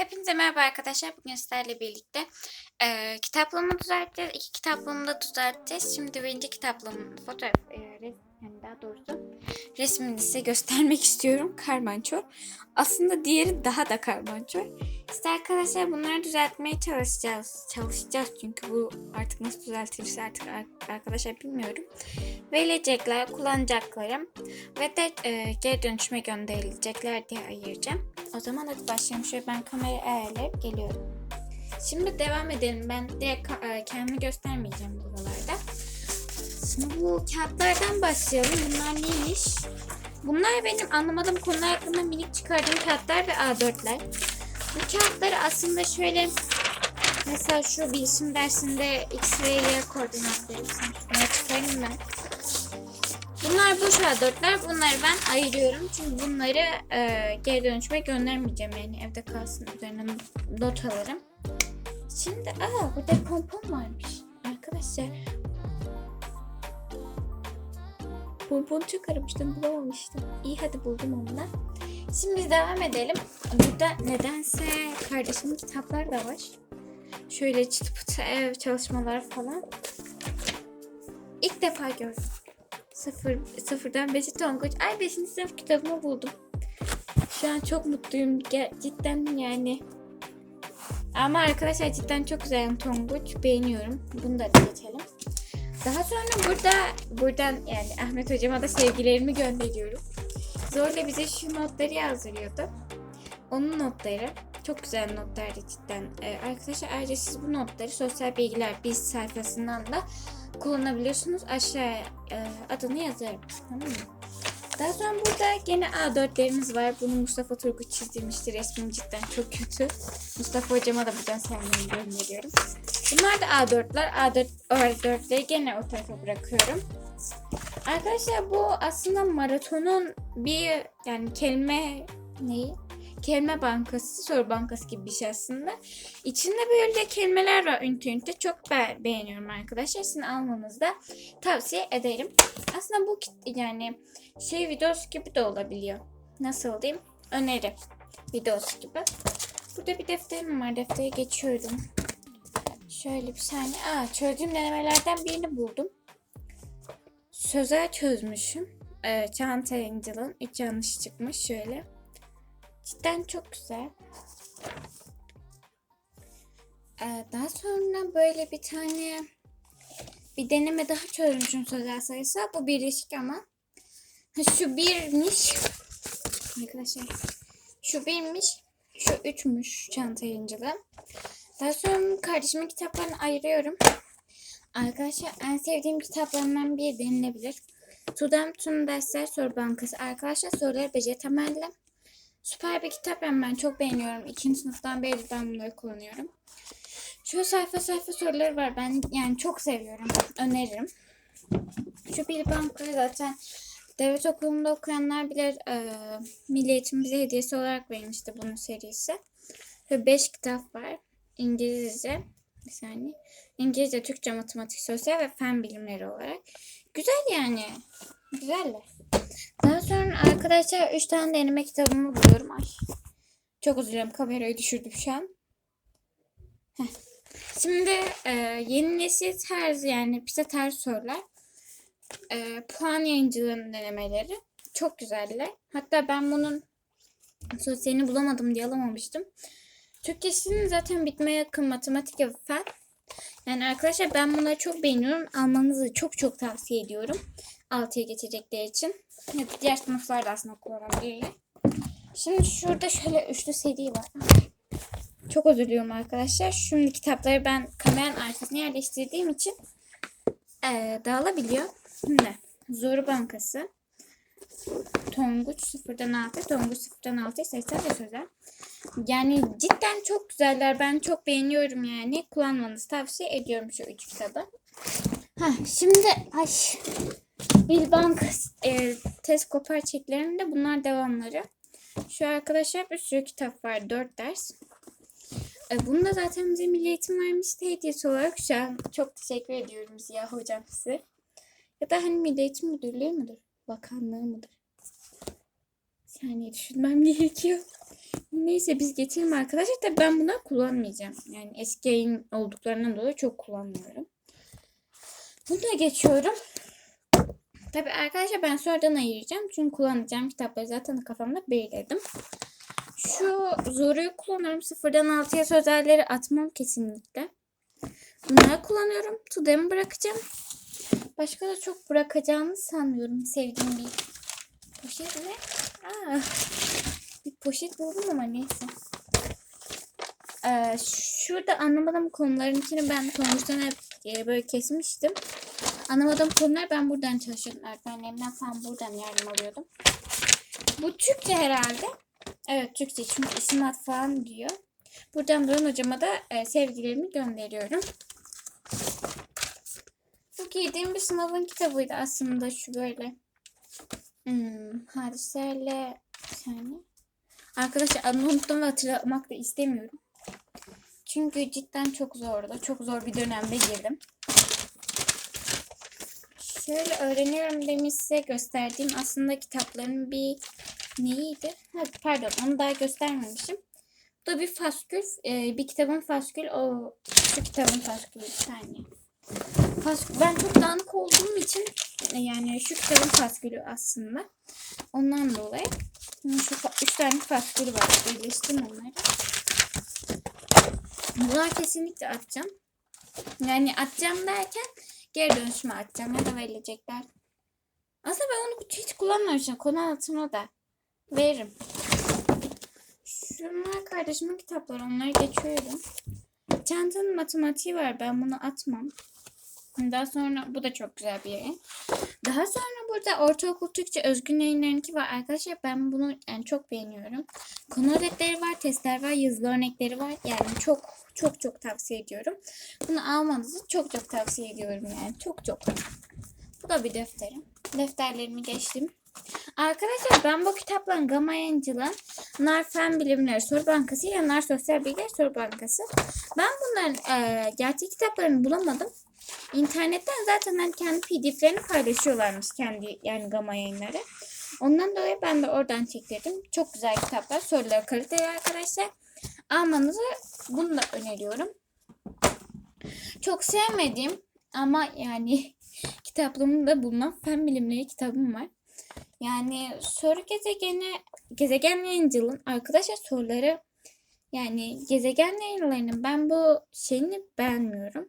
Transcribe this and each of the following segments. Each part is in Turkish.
Hepinize merhaba arkadaşlar. Bugün sizlerle birlikte e, kitaplığımı düzelteceğiz. İki kitaplığımı da düzelteceğiz. Şimdi birinci kitaplığımın fotoğraf, e, res- yani daha doğrusu resmini size göstermek istiyorum. Karmanço. Aslında diğeri daha da karmanço. İşte arkadaşlar bunları düzeltmeye çalışacağız. Çalışacağız çünkü bu artık nasıl düzeltilirse artık ar- arkadaşlar bilmiyorum. Verilecekler, kullanacaklarım ve de e, geri dönüşüme gönderilecekler diye ayıracağım. O zaman hadi başlayalım. Şöyle ben kamerayı ayarlayıp geliyorum. Şimdi devam edelim. Ben direkt e, kendimi göstermeyeceğim buralarda. Şimdi bu kağıtlardan başlayalım. Bunlar neymiş? Bunlar benim anlamadığım konular hakkında minik çıkardığım kağıtlar ve A4'ler. Bu kağıtları aslında şöyle mesela şu bilişim dersinde X ve Y koordinatları Buna çıkarayım ben. Bunlar boş A4'ler. Bunları ben ayırıyorum. Çünkü bunları e, geri dönüşüme göndermeyeceğim. Yani evde kalsın üzerine not alırım. Şimdi aa burada pompon varmış. Arkadaşlar. Pompon çok aramıştım bulamamıştım. İyi hadi buldum onu da. Şimdi devam edelim. Burada nedense kardeşimin kitaplar da var. Şöyle çıtı pıtı ev çalışmalar falan. İlk defa gördüm. Sıfır, sıfırdan beşi Tonguç. Ay beşinci sınıf kitabımı buldum. Şu an çok mutluyum. Cidden yani. Ama arkadaşlar cidden çok güzel Tonguç. Beğeniyorum. Bunu da geçelim. Daha sonra burada buradan yani Ahmet hocama da sevgilerimi gönderiyorum. Zorla bize şu notları yazdırıyordu. Onun notları çok güzel notlardı cidden. Ee, arkadaşlar ayrıca siz bu notları sosyal bilgiler biz sayfasından da kullanabiliyorsunuz. Aşağıya e, adını yazarım. Tamam mı? Daha sonra burada gene A4'lerimiz var. Bunu Mustafa Turgut çizdirmişti. Resmim cidden çok kötü. Mustafa hocama da buradan selamlarımı gönderiyorum. Bunlar da A4'ler. A4, A4'leri gene o tarafa bırakıyorum. Arkadaşlar bu aslında maratonun bir yani kelime neyi? Kelime bankası, soru bankası gibi bir şey aslında. İçinde böyle kelimeler var ünite ünite. Çok be- beğeniyorum arkadaşlar. Sizin almanızı da tavsiye ederim. Aslında bu yani şey videosu gibi de olabiliyor. Nasıl diyeyim? Öneri videosu gibi. Burada bir defterim var. Deftere geçiyorum. Şöyle bir saniye. Aa, çözdüğüm denemelerden birini buldum. Sözel çözmüşüm. Ee, Çağatay Yayıncılığın 3 yanlış çıkmış. Şöyle. Cidden çok güzel. Ee, daha sonra böyle bir tane bir deneme daha çözmüşüm sözel sayısı. Bu birleşik ama. Şu birmiş. Arkadaşlar. Şu birmiş. Şu üçmüş çanta yayıncılığı. Daha sonra kardeşimin kitaplarını ayırıyorum. Arkadaşlar en sevdiğim kitaplarından biri denilebilir. Tudem Tüm Dersler Soru Bankası. Arkadaşlar soruları beceri temelli. Süper bir kitap yani ben çok beğeniyorum. İkinci sınıftan beri ben bunları kullanıyorum. Şu sayfa sayfa soruları var. Ben yani çok seviyorum. Öneririm. Şu bir bankayı zaten devlet okulunda okuyanlar bilir. E, Milli Eğitim bize hediyesi olarak vermişti bunun serisi. Ve 5 kitap var. İngilizce. Bir saniye. İngilizce, Türkçe, matematik, sosyal ve fen bilimleri olarak. Güzel yani. Güzeller. Daha sonra arkadaşlar 3 tane deneme kitabımı buluyorum. Ay. Çok özür kamerayı düşürdüm şu an. Heh. Şimdi e, yeni nesil tarz yani bize tarz sorular. E, puan yayıncılığının denemeleri. Çok güzeller. Hatta ben bunun sosyalini bulamadım diye alamamıştım. Türkçesinin zaten bitmeye yakın matematik ve fen. Yani arkadaşlar ben bunları çok beğeniyorum. Almanızı çok çok tavsiye ediyorum. 6'ya geçecekler için. Ya da diğer sınıflar da aslında kullanabilir. Şimdi şurada şöyle üçlü seri var. Çok özür diliyorum arkadaşlar. Şimdi kitapları ben kameranın arkasına yerleştirdiğim için eee dağılabiliyor. Şimdi Zoru Bankası. Tonguç 0'dan 6, Tonguç 0'dan 6 sayısal ve sözel. Yani cidden çok güzeller. Ben çok beğeniyorum yani. Kullanmanızı tavsiye ediyorum şu üç kitabı. Heh, şimdi ay Bilbank e, test kopar çeklerinde bunlar devamları. Şu arkadaşlar bir sürü kitap var. 4 ders. E, bunu da zaten bize Milli Eğitim vermişti hediyesi olarak. Şu an çok teşekkür ediyorum Ziya Hocam size. Ya da hani Milli Eğitim Müdürlüğü müdür? Bakanlığı mıdır? Saniye düşünmem gerekiyor. Neyse biz geçelim arkadaşlar. Tabii ben bunları kullanmayacağım. Yani eski yayın olduklarından dolayı çok kullanmıyorum. Bunu da geçiyorum. Tabii arkadaşlar ben sonradan ayıracağım. Çünkü kullanacağım kitapları zaten kafamda belirledim. Şu Zoru'yu kullanıyorum. Sıfırdan altıya sözelleri atmam kesinlikle. Bunları kullanıyorum. Tudem'i bırakacağım. Başka da çok bırakacağımı sanmıyorum. Sevdiğim bir poşet ve Aa, bir poşet buldum ama neyse. Ee, şurada anlamadığım konuların içini ben sonuçtan hep e, böyle kesmiştim. Anlamadığım konular ben buradan çalışıyordum. Öğretmenlerimden falan buradan yardım alıyordum. Bu Türkçe herhalde. Evet Türkçe çünkü isim falan diyor. Buradan Duran hocama da e, sevgilerimi gönderiyorum. Bu giydiğim bir sınavın kitabıydı aslında şu böyle. Hmm, hadiselerle saniye. Arkadaşlar adını unuttum ve hatırlamak da istemiyorum. Çünkü cidden çok zordu. Çok zor bir dönemde girdim. Şöyle öğreniyorum demiş size gösterdiğim aslında kitapların bir neydi? Ha, pardon onu daha göstermemişim. Bu da bir faskül. Ee, bir kitabın faskül. O şu kitabın faskülü bir saniye. Faskül. Ben çok dağınık olduğum için yani şu kitabın faskülü aslında. Ondan dolayı. Şu üç tane faskülü var. Birleştim onları. Bunlar kesinlikle atacağım. Yani atacağım derken geri dönüşüme atacağım ya da verilecekler. Aslında ben onu hiç kullanmamışım. Konu anlatımına da veririm. Şunlar kardeşimin kitapları. Onları geçiyorum. Çantanın matematiği var. Ben bunu atmam. Daha sonra bu da çok güzel bir yayın. Daha sonra burada ortaokul Türkçe özgün yayınlarınki var. Arkadaşlar ben bunu yani çok beğeniyorum. Konu özetleri var, testler var, yazılı örnekleri var. Yani çok çok çok tavsiye ediyorum. Bunu almanızı çok çok tavsiye ediyorum yani. Çok çok. Bu da bir defterim. Defterlerimi geçtim. Arkadaşlar ben bu kitapların Gamma Angel'ın Nar Fen Bilimleri Soru Bankası ile Nar Sosyal Bilgiler Soru Bankası. Ben bunların e, gerçek kitaplarını bulamadım. İnternetten zaten hani kendi pdf'lerini paylaşıyorlarmış kendi yani Gamma yayınları. Ondan dolayı ben de oradan çektirdim. Çok güzel kitaplar. Soruları kaliteli arkadaşlar. Almanızı bunu da öneriyorum. Çok sevmediğim ama yani kitaplığımda bulunan fen bilimleri kitabım var. Yani soru gezegeni, gezegen yayıncılığın arkadaşlar soruları yani gezegen yayınlarının ben bu şeyini beğenmiyorum.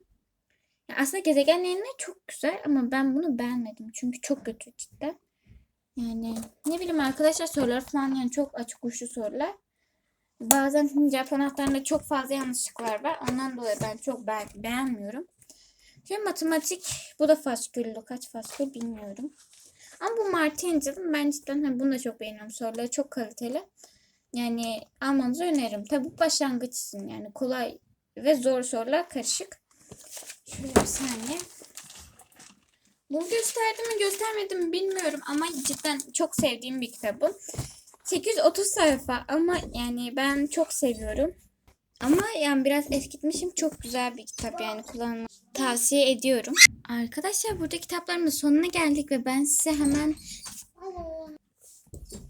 Yani aslında gezegen yayınları çok güzel ama ben bunu beğenmedim. Çünkü çok kötü cidden. Yani ne bileyim arkadaşlar sorular falan yani çok açık uçlu sorular. Bazen cevap anahtarında çok fazla yanlışlıklar var. Ondan dolayı ben çok be beğenmiyorum. Şimdi matematik bu da fasküllü. Kaç faskül bilmiyorum. Ama bu Martin'cim ben cidden hani bunu da çok beğeniyorum. Soruları çok kaliteli. Yani almanızı öneririm. Tabi bu başlangıç için yani kolay ve zor sorular karışık. Şöyle bir saniye. Bunu gösterdim mi göstermedim mi bilmiyorum ama cidden çok sevdiğim bir kitabım. 830 sayfa ama yani ben çok seviyorum. Ama yani biraz eskitmişim. Çok güzel bir kitap yani kullanmayı tavsiye ediyorum. Arkadaşlar burada kitapların da sonuna geldik ve ben size hemen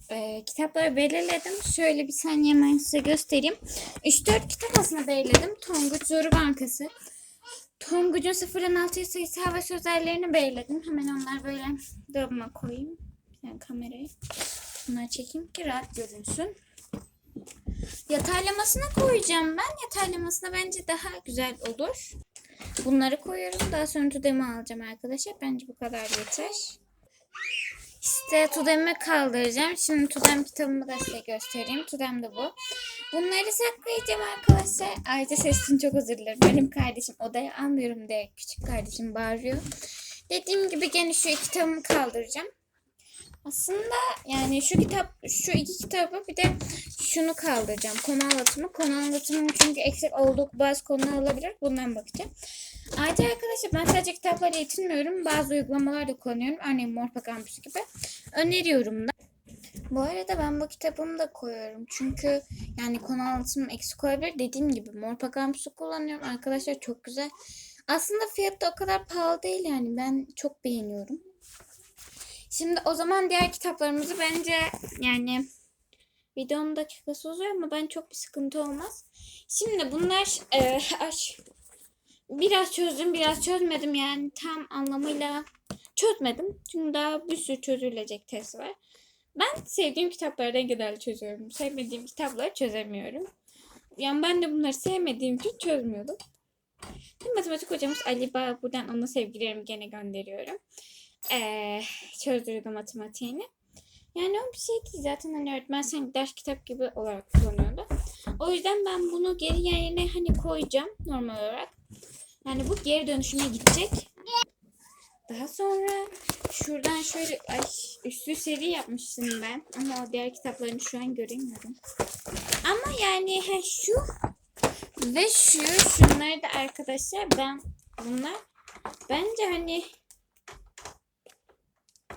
e, kitapları belirledim. Şöyle bir saniye hemen size göstereyim. 3-4 kitap aslında belirledim. Tonguç Zoru Bankası. Tonguç'un 0'dan 6'ya sayısal ve sözlerlerini belirledim. Hemen onlar böyle dolabıma koyayım. Yani kamerayı. Bunları çekeyim ki rahat görünsün. Yataylamasına koyacağım ben. Yataylamasına bence daha güzel olur. Bunları koyuyorum. Daha sonra tudemi alacağım arkadaşlar. Bence bu kadar yeter. İşte tudemi kaldıracağım. Şimdi tudem kitabımı da size göstereyim. Tudem de bu. Bunları saklayacağım arkadaşlar. Ayrıca sesim çok özür dilerim. Benim kardeşim odaya almıyorum diye küçük kardeşim bağırıyor. Dediğim gibi gene şu kitabımı kaldıracağım. Aslında yani şu kitap, şu iki kitabı bir de şunu kaldıracağım. Konu anlatımı. Konu anlatımı çünkü eksik olduğu bazı konular olabilir. Bundan bakacağım. Ayrıca arkadaşlar ben sadece kitapları yetinmiyorum. Bazı uygulamalar da kullanıyorum. Örneğin Morpa Campus gibi. Öneriyorum da. Bu arada ben bu kitabımı da koyuyorum. Çünkü yani konu anlatımım eksik olabilir. Dediğim gibi Morpa Campus'u kullanıyorum. Arkadaşlar çok güzel. Aslında fiyatı o kadar pahalı değil yani. Ben çok beğeniyorum. Şimdi o zaman diğer kitaplarımızı bence yani Videonun dakikası uzuyor ama ben çok bir sıkıntı olmaz. Şimdi bunlar e, aş, biraz çözdüm biraz çözmedim yani tam anlamıyla çözmedim. Çünkü daha bir sürü çözülecek test var. Ben sevdiğim kitapları genelde çözüyorum. Sevmediğim kitapları çözemiyorum. Yani ben de bunları sevmediğim için çözmüyordum. Şimdi matematik hocamız Ali Bağ buradan ona sevgilerimi gene gönderiyorum. Ee, çözdürdü matematiğini. Yani o bir şey değil zaten hani öğretmen sanki ders kitap gibi olarak kullanıyordu. O yüzden ben bunu geri yerine hani koyacağım normal olarak. Yani bu geri dönüşüme gidecek. Daha sonra şuradan şöyle ay üstü seri yapmıştım ben. Ama o diğer kitaplarını şu an göremiyorum. Ama yani he, şu ve şu şunları da arkadaşlar ben bunlar bence hani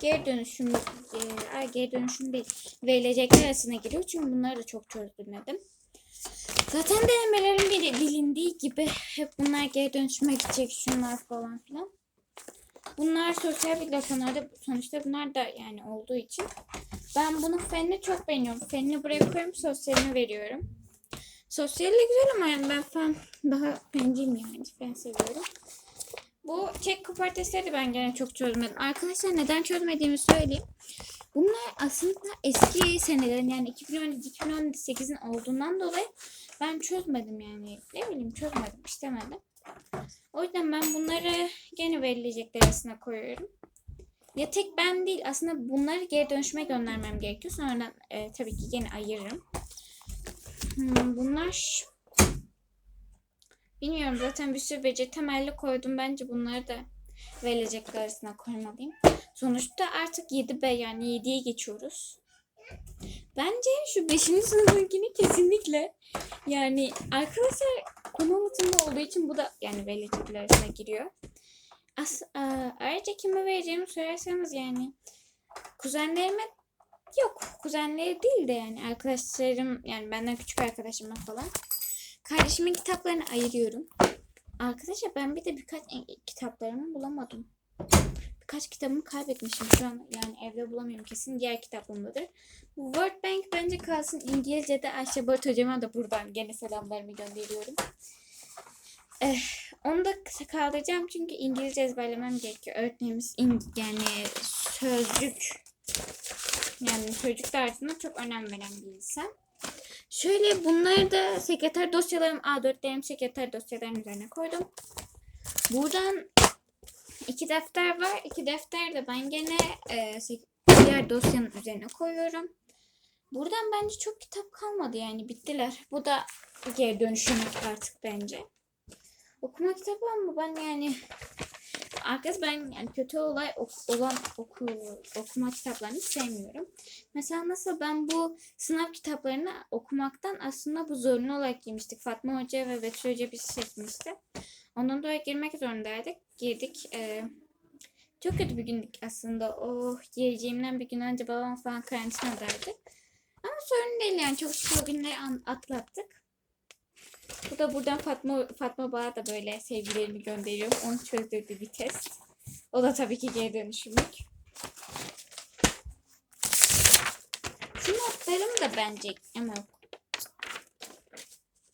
geri dönüşüm e, ay geri dönüşüm değil verilecekler arasına giriyor. Çünkü bunları da çok çözdürmedim. Zaten denemelerin bili- bilindiği gibi hep bunlar geri dönüşüme gidecek şunlar falan filan. Bunlar sosyal bilgiler konularda sonuçta bunlar da yani olduğu için ben bunun fenini çok beğeniyorum. Fenini buraya koyuyorum, sosyalini veriyorum. Sosyal de güzel ama yani ben fen daha fenciyim yani. Fen seviyorum. Bu çek kupar testleri de ben gene çok çözmedim. Arkadaşlar neden çözmediğimi söyleyeyim. Bunlar aslında eski senelerin yani 2017-2018'in olduğundan dolayı ben çözmedim yani. Ne bileyim çözmedim istemedim. O yüzden ben bunları gene verilecekler arasına koyuyorum. Ya tek ben değil aslında bunları geri dönüşüme göndermem gerekiyor. Sonradan e, tabii ki gene ayırırım. Hmm, bunlar bilmiyorum zaten bir sürü beceri temelli koydum. Bence bunları da verilecekler arasına koymalıyım. Sonuçta artık 7B yani 7'ye geçiyoruz. Bence şu 5. sınıfınkini kesinlikle yani arkadaşlar konu anlatımı olduğu için bu da yani verilecekler arasına giriyor. As aa, ayrıca kime vereceğimi söylerseniz yani kuzenlerime yok kuzenleri değil de yani arkadaşlarım yani benden küçük arkadaşıma falan kardeşimin kitaplarını ayırıyorum. Arkadaşlar ben bir de birkaç e- kitaplarımı bulamadım. Birkaç kitabımı kaybetmişim şu an yani evde bulamıyorum kesin diğer kitaplığımdadır. Bu World Bank bence kalsın İngilizce'de Ayşe Barut hocama da buradan gene selamlarımı gönderiyorum. Eh, onu da kaldıracağım çünkü İngilizce ezberlemem gerekiyor. Öğretmenimiz yani sözcük yani sözcük dersine çok önem veren bir insan. Şöyle bunları da sekreter dosyalarım A4'lerim sekreter dosyalarının üzerine koydum. Buradan iki defter var. İki defter de ben gene e, diğer dosyanın üzerine koyuyorum. Buradan bence çok kitap kalmadı yani bittiler. Bu da geri dönüşüm artık bence. Okuma kitabı ama ben yani arkadaş ben yani kötü olay olan oku, okuma kitaplarını sevmiyorum. Mesela nasıl ben bu sınav kitaplarını okumaktan aslında bu zorunlu olarak girmiştik. Fatma Hoca ve Betül Hoca bizi çekmişti. Ondan dolayı girmek zorundaydık. Girdik. Ee, çok kötü bir gündük aslında. Oh gireceğimden bir gün önce babam falan karantinadaydı. Ama sorun değil yani. Çok şükür o günleri atlattık. Bu da buradan Fatma Fatma Bağ'a da böyle sevgilerimi gönderiyorum. Onu çözdürdü bir test. O da tabii ki geri dönüşümlük. Şu notlarım da bence ama.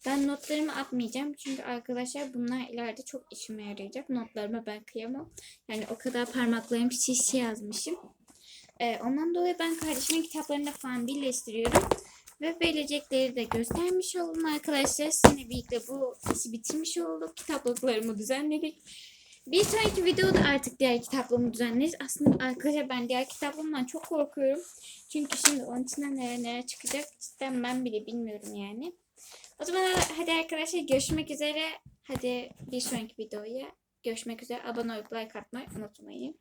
Ben notlarımı atmayacağım çünkü arkadaşlar bunlar ileride çok işime yarayacak. Notlarıma ben kıyamam. Yani o kadar parmaklarım şiş yazmışım. Ee, ondan dolayı ben kardeşimin kitaplarını falan birleştiriyorum. Ve verecekleri de göstermiş oldum arkadaşlar. Sizinle birlikte bu işi bitirmiş olduk. Kitaplıklarımı düzenledik. Bir sonraki videoda artık diğer kitaplığımı düzenleriz. Aslında arkadaşlar ben diğer kitaplığımdan çok korkuyorum. Çünkü şimdi onun içinden neler neler çıkacak cidden ben bile bilmiyorum yani. O zaman hadi arkadaşlar görüşmek üzere. Hadi bir sonraki videoya görüşmek üzere. Abone olup like atmayı unutmayın.